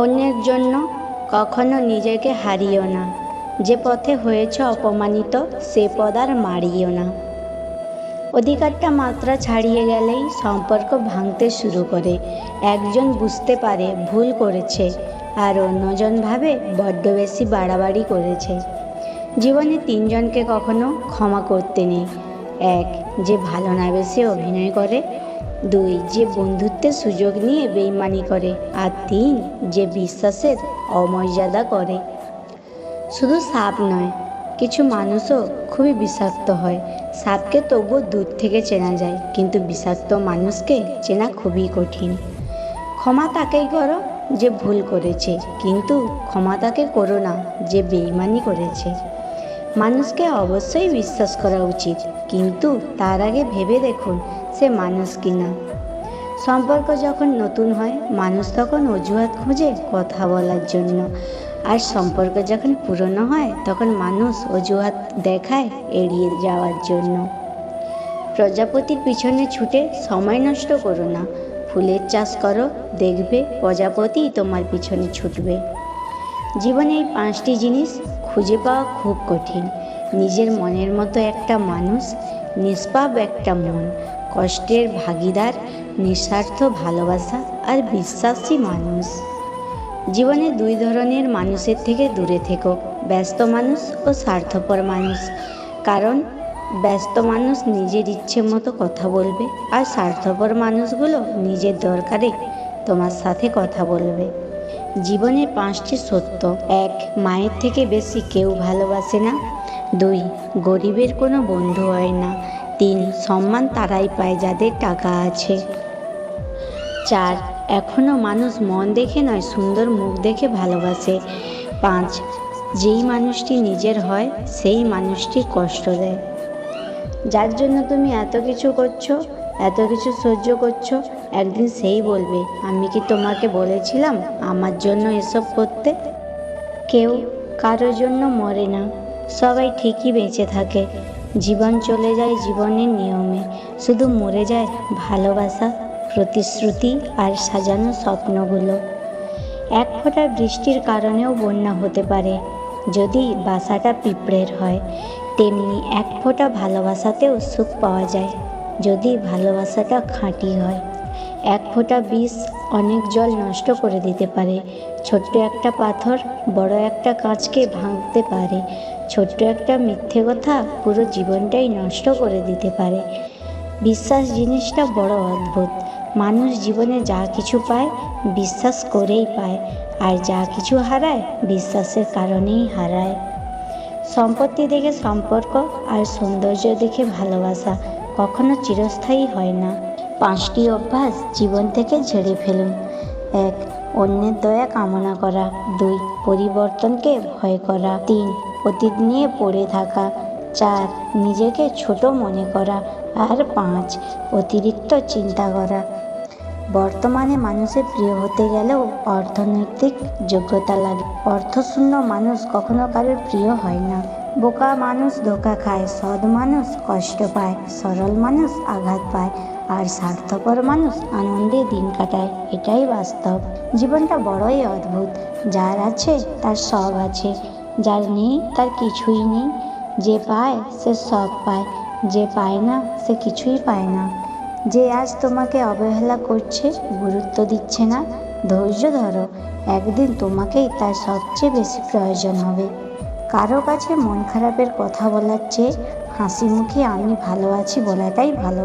অন্যের জন্য কখনো নিজেকে হারিও না। যে পথে হয়েছে অপমানিত, সে পদ আর মারিও না। অধিকারটা মাত্রা ছাড়িয়ে গেলেই সম্পর্ক ভাঙতে শুরু করে। একজন বুঝতে পারে ভুল করেছে, আর অন্যজন ভাবে বড্ড বেশি বাড়াবাড়ি করেছে। জীবনে তিনজনকে কখনো ক্ষমা করতে নেই। এক, যে ভালো না বেশি অভিনয় করে দুই, যে বন্ধুত্বের সুযোগ নিয়ে বেইমানি করে, আর তিন, যে বিশ্বাসের অমর্যাদা করে। শুধু সাপ নয়, কিছু মানুষও খুবই বিষাক্ত হয়। সাপকে তবুও দূর থেকে চেনা যায়, কিন্তু বিষাক্ত মানুষকে চেনা খুবই কঠিন। ক্ষমা তাকেই করো যে ভুল করেছে, কিন্তু ক্ষমা তাকে করো না যে বেইমানি করেছে। মানুষকে অবশ্যই বিশ্বাস করা উচিত। কিন্তু তার আগে ভেবে দেখুন সে মানুষ কিনা। সম্পর্ক যখন নতুন হয়, মানুষ তখন অজুহাত খোঁজে কথা বলার জন্য। আর সম্পর্ক যখন পুরনো হয়, তখন মানুষ অজুহাত দেখায় এড়িয়ে যাওয়ার জন্য। প্রজাপতির পিছনে ছুটে সময় নষ্ট করো না। ফুলের চাষ করো, দেখবে প্রজাপতি তোমার পিছনে ছুটবে। জীবনে এই পাঁচটি জিনিস খুঁজে পাওয়া খুব কঠিন। নিজের মনের মতো একটা মানুষ, নিষ্পাপ একটা মন, কষ্টের ভাগিদার, নিঃস্বার্থ ভালোবাসা আর বিশ্বাসী মানুষ। জীবনে দুই ধরনের মানুষের থেকে দূরে থেকো, ব্যস্ত মানুষ ও স্বার্থপর মানুষ। কারণ, ব্যস্ত মানুষ নিজের ইচ্ছে মতো কথা বলবে আর স্বার্থপর মানুষগুলো নিজের দরকারে তোমার সাথে কথা বলবে। জীবনের পাঁচটি সত্য। এক, মায়ের থেকে বেশি কেউ ভালোবাসে না। দুই, গরিবের কোনো বন্ধু হয় না। তিন, সম্মান তারাই পায় যাদের টাকা আছে। চার এখনও মানুষ মন দেখে নয়, সুন্দর মুখ দেখে ভালোবাসে। পাঁচ, যেই মানুষটি নিজের হয়, সেই মানুষটি কষ্ট দেয়। যার জন্য তুমি এত কিছু করছ এত কিছু সহ্য করছ? একদিন সেই বলবে, আমি কি তোমাকে বলেছিলাম আমার জন্য এসব করতে? কেউ কারোর জন্য মরে না। সবাই ঠিকই বেঁচে থাকে। জীবন চলে যায় জীবনের নিয়মে। শুধু মরে যায় ভালোবাসা, প্রতিশ্রুতি আর সাজানো স্বপ্নগুলো। এক ফোঁটা বৃষ্টির কারণেও বন্যা হতে পারে। যদি বাসাটা পিঁপড়ের হয়, তেমনি এক ফোঁটা ভালোবাসাতেও সুখ পাওয়া যায়। যদি ভালোবাসাটা খাঁটি হয়। এক ফোঁটা বিষ অনেক জল নষ্ট করে দিতে পারে। ছোট্ট একটা পাথর বড় একটা কাঁচকে ভাঙতে পারে। ছোট্ট একটা মিথ্যে কথা পুরো জীবনটাই নষ্ট করে দিতে পারে। বিশ্বাস জিনিসটা বড় অদ্ভুত। মানুষ জীবনে যা কিছু পায় বিশ্বাস করেই পায়, আর যা কিছু হারায় বিশ্বাসের কারণেই হারায়। সম্পত্তি দেখে সম্পর্ক আর সৌন্দর্য দেখে ভালোবাসা কখনো চিরস্থায়ী হয় না। পাঁচটি অভ্যাস জীবন থেকে ঝেড়ে ফেলুন। এক, অন্যের দয়া কামনা করা। দুই, পরিবর্তনকে ভয় করা। তিন, অতীত নিয়ে পড়ে থাকা। চার, নিজেকে ছোট মনে করা। আর পাঁচ, অতিরিক্ত চিন্তা করা। বর্তমানে মানুষের প্রিয় হতে গেলেও অর্থনৈতিক যোগ্যতা লাগে। অর্থশূন্য মানুষ কখনো কারোর প্রিয় হয় না। বোকা মানুষ, ধোকা খায়, সৎ মানুষ, কষ্ট পায়, সরল মানুষ, আঘাত পায়, আর স্বার্থপর মানুষ আনন্দে দিন কাটায়, এটাই বাস্তব। জীবনটা বড়ই অদ্ভুত। যার আছে, তার সব আছে। যার নেই, তার কিছুই নেই। যে পায়, সে সব পায়। যে পায় না, সে কিছুই পায় না। যে আজ তোমাকে অবহেলা করছে, গুরুত্ব দিচ্ছে না, ধৈর্য ধরো। একদিন তোমাকেই তার সবচেয়ে বেশি প্রয়োজন হবে। কারও কাছে মন খারাপের কথা বলার চেয়ে হাসি মুখে আমি ভালো আছি বলাটাই ভালো।